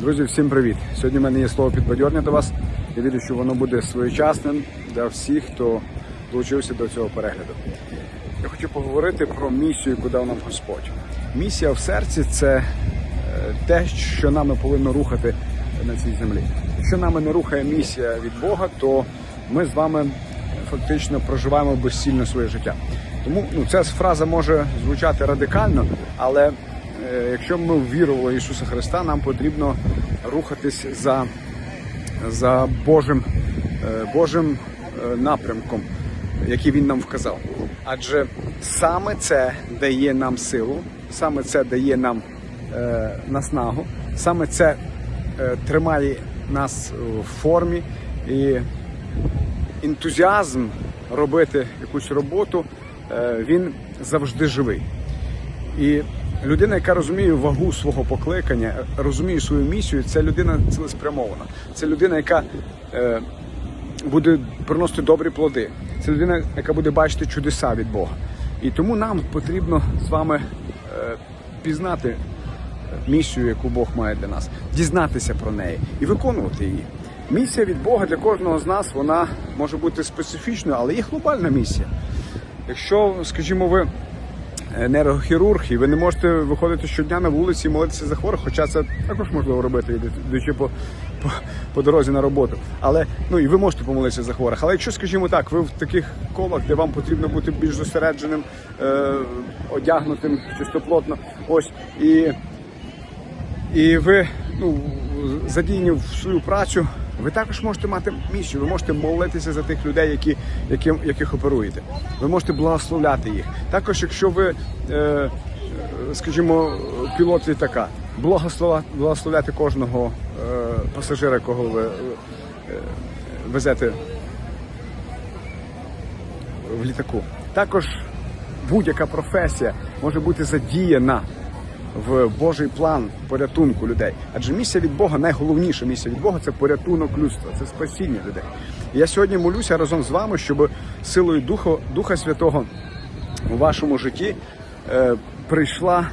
Друзі, всім привіт! Сьогодні в мене є слово підбадьорення до вас. Я вірю, що воно буде своєчасним для всіх, хто долучився до цього перегляду. Я хочу поговорити про місію, яку дав нам Господь. Місія в серці це е, те, що нами повинно рухати на цій землі. Якщо нами не рухає місія від Бога, то ми з вами фактично проживаємо безцільно своє життя. Тому ну, ця фраза може звучати радикально, але якщо ми ввірували Ісуса Христа, нам потрібно рухатись за, за Божим, е, Божим е, напрямком, який він нам вказав. Адже саме це дає нам силу, саме це дає нам е, наснагу, саме це е, тримає нас в формі і ентузіазм робити якусь роботу, е, він завжди живий. І людина, яка розуміє вагу свого покликання, розуміє свою місію, це людина цілеспрямована. Це людина, яка е, буде приносити добрі плоди. Це людина, яка буде бачити чудеса від Бога. І тому нам потрібно з вами е, пізнати місію, яку Бог має для нас, дізнатися про неї і виконувати її. Місія від Бога для кожного з нас вона може бути специфічною, але є глобальна місія. Якщо, скажімо, ви нейрохірург, і ви не можете виходити щодня на вулиці і молитися за хворих, хоча це також можливо робити, йдучи по, по, по дорозі на роботу. Але ну і ви можете помолитися за хворих. Але якщо, скажімо так, ви в таких колах, де вам потрібно бути більш зосередженим, е, одягнутим чистоплотно, ось і, і ви ну, задіяні в свою працю. Ви також можете мати місію, ви можете молитися за тих людей, які, які, яких оперуєте. Ви можете благословляти їх. Також, якщо ви, е, скажімо, пілот літака, благословляти кожного е, пасажира, кого ви е, везете в літаку. Також будь-яка професія може бути задіяна в Божий план порятунку людей. Адже місія від Бога, найголовніша місія від Бога це порятунок людства, це спасіння людей. І я сьогодні молюся разом з вами, щоб силою Духа, Духа Святого у вашому житті е, прийшла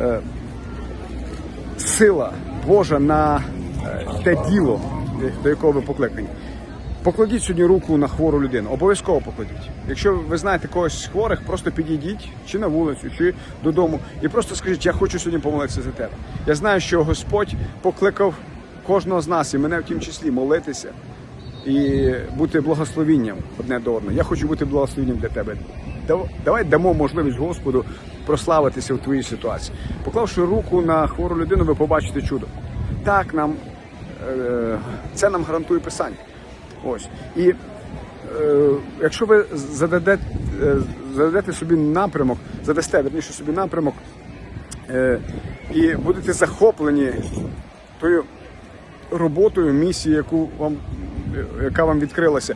е, сила Божа на е, те діло, до якого ви покликані. Покладіть сьогодні руку на хвору людину. Обов'язково покладіть. Якщо ви знаєте когось з хворих, просто підійдіть чи на вулицю, чи додому, і просто скажіть, я хочу сьогодні помолитися за тебе. Я знаю, що Господь покликав кожного з нас, і мене в тім числі, молитися і бути благословінням одне до одного. Я хочу бути благословенням для тебе. Давай дамо можливість Господу прославитися в твоїй ситуації. Поклавши руку на хвору людину, ви побачите чудо. Так нам е, це нам гарантує писання. Ось. І е, якщо ви зададете, е, зададете собі напрямок, задасте верніше собі напрямок е, і будете захоплені тою роботою, місією, яку вам, яка вам відкрилася,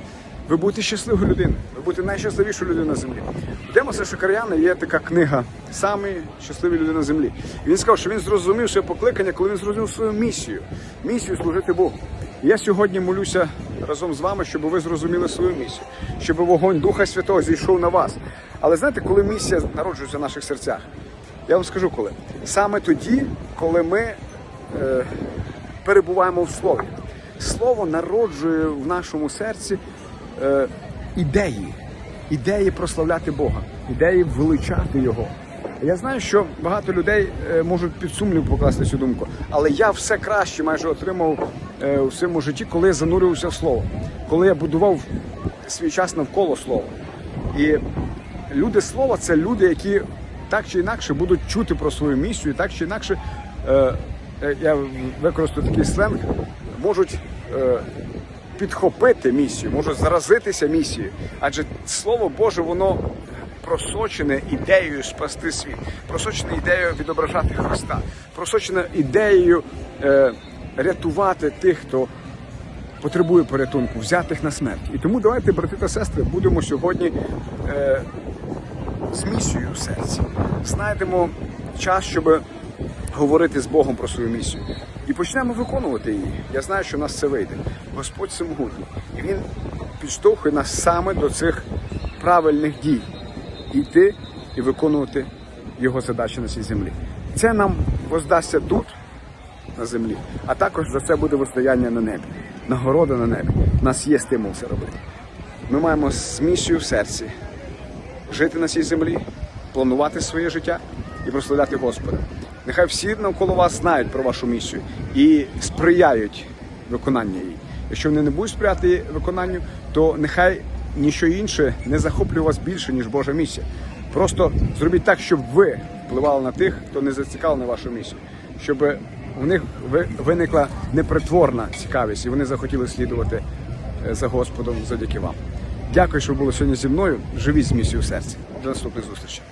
ви будете щасливою людиною, ви будете найщасливішою людиною на землі. У Демоса Шикаряна є така книга «Самий щасливий людина на землі. І він сказав, що він зрозумів своє покликання, коли він зрозумів свою місію, місію служити Богу. І Я сьогодні молюся разом з вами, щоб ви зрозуміли свою місію, щоб вогонь Духа Святого зійшов на вас. Але знаєте, коли місія народжується в наших серцях, я вам скажу коли. Саме тоді, коли ми е, перебуваємо в слові. Слово народжує в нашому серці е, ідеї, ідеї прославляти Бога, ідеї величати Його. Я знаю, що багато людей е, можуть під сумнів покласти цю думку, але я все краще майже отримав у своєму житті, коли я занурився в слово, коли я будував свій час навколо слова. І люди слова це люди, які так чи інакше будуть чути про свою місію, так чи інакше, е, я використаю такий сленг, можуть підхопити місію, можуть заразитися місією. Адже слово Боже, воно просочене ідеєю спасти світ, просочене ідеєю відображати Христа, просочене ідеєю е, рятувати тих, хто потребує порятунку, взяти їх на смерть. І тому давайте, брати та сестри, будемо сьогодні е, з місією в серці. Знайдемо час, щоб говорити з Богом про свою місію. І почнемо виконувати її. Я знаю, що в нас це вийде. Господь всемогутній. І Він підштовхує нас саме до цих правильних дій йти і виконувати його задачі на цій землі. Це нам воздасться тут, на землі, а також за це буде воздаяння на небі, нагорода на небі. У нас є стимул це робити. Ми маємо з місією в серці жити на цій землі, планувати своє життя і прославляти Господа. Нехай всі навколо вас знають про вашу місію і сприяють виконанню її. Якщо вони не будуть сприяти виконанню, то нехай ніщо інше не захоплює вас більше, ніж Божа місія. Просто зробіть так, щоб ви впливали на тих, хто не зацікавлений вашу місію, щоб в них ви- виникла непритворна цікавість, і вони захотіли слідувати е, за Господом завдяки вам. Дякую, що ви були сьогодні зі мною. Живіть з місією в серці. До наступних зустрічей.